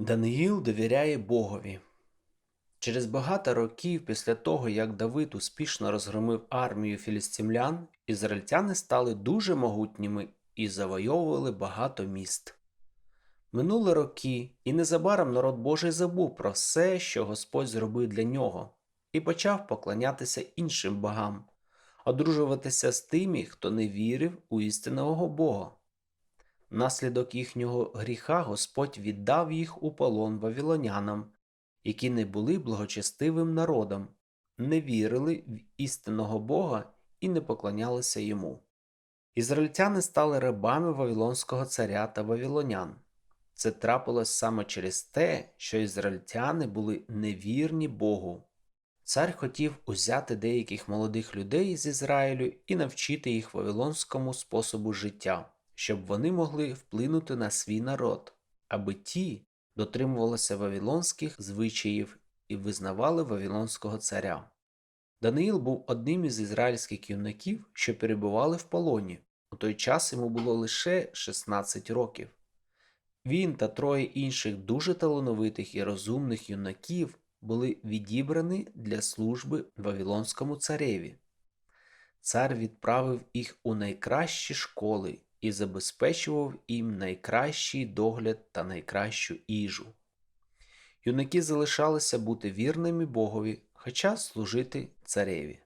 Даниїл довіряє Богові. Через багато років після того, як Давид успішно розгромив армію філістимлян, ізраїльтяни стали дуже могутніми і завойовували багато міст. Минули роки, і незабаром народ Божий забув про все, що Господь зробив для нього, і почав поклонятися іншим богам, одружуватися з тими, хто не вірив у істинного Бога. Внаслідок їхнього гріха Господь віддав їх у полон вавилонянам, які не були благочестивим народом, не вірили в істинного Бога і не поклонялися йому. Ізраїльтяни стали рабами Вавилонського царя та вавилонян. Це трапилось саме через те, що ізраїльтяни були невірні Богу. Цар хотів узяти деяких молодих людей з Ізраїлю і навчити їх вавилонському способу життя, щоб вони могли вплинути на свій народ, аби ті дотримувалися вавилонських звичаїв і визнавали вавилонського царя. Даниїл був одним із ізраїльських юнаків, що перебували в полоні. У той час йому було лише 16 років. Він та троє інших дуже талановитих і розумних юнаків були відібрані для служби Вавилонському цареві. Цар відправив їх у найкращі школи і забезпечував їм найкращий догляд та найкращу їжу. Юнаки залишалися бути вірними Богові, хоча служити цареві.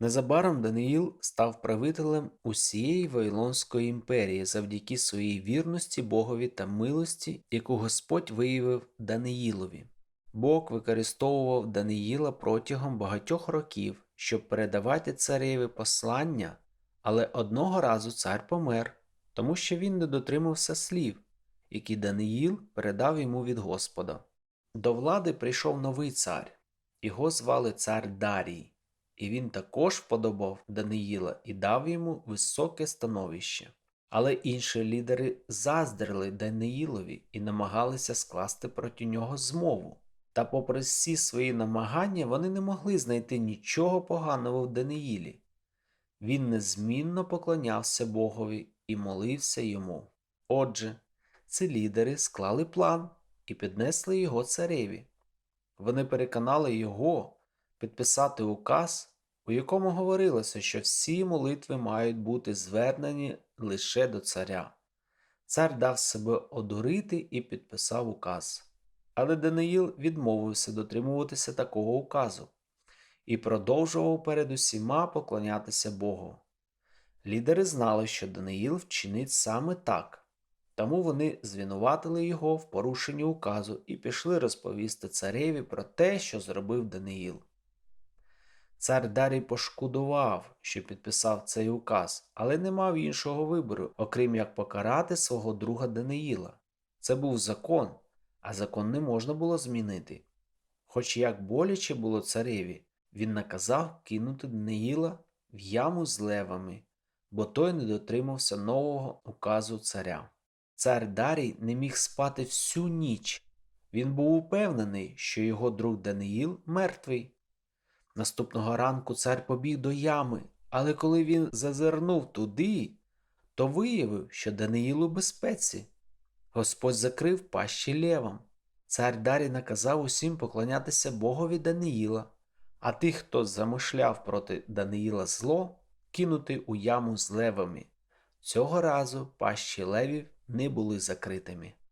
Незабаром Даниїл став правителем усієї Вавилонської імперії завдяки своїй вірності Богові та милості, яку Господь виявив Даниїлові. Бог використовував Даниїла протягом багатьох років, щоб передавати цареві послання, але одного разу цар помер, тому що він не дотримався слів, які Даниїл передав йому від Господа. До влади прийшов новий цар, його звали цар Дарій, і він також вподобав Даниїла і дав йому високе становище. Але інші лідери заздрили Даниїлові і намагалися скласти проти нього змову. Та, попри всі свої намагання, вони не могли знайти нічого поганого в Даниїлі. Він незмінно поклонявся Богові і молився йому. Отже, ці лідери склали план і піднесли його цареві. Вони переконали його підписати указ, у якому говорилося, що всі молитви мають бути звернені лише до царя. Цар дав себе одурити і підписав указ. Але Даниїл відмовився дотримуватися такого указу і продовжував перед усіма поклонятися Богу. Лідери знали, що Даниїл вчинить саме так, тому вони звинуватили його в порушенні указу і пішли розповісти цареві про те, що зробив Даниїл. Цар Дарій пошкодував, що підписав цей указ, але не мав іншого вибору, окрім як покарати свого друга Даниїла. Це був закон, а закон не можна було змінити. Хоч як боляче було цареві, він наказав кинути Даниїла в яму з левами, бо той не дотримався нового указу царя. Цар Дарій не міг спати всю ніч. Він був упевнений, що його друг Даниїл мертвий. Наступного ранку цар побіг до ями, але коли він зазирнув туди, то виявив, що Даниїл у безпеці. Господь закрив пащі левам. Цар Дарій наказав усім поклонятися Богові Даниїла, а тих, хто замишляв проти Даниїла зло, кинути у яму з левами. Цього разу пащі левів не були закритими.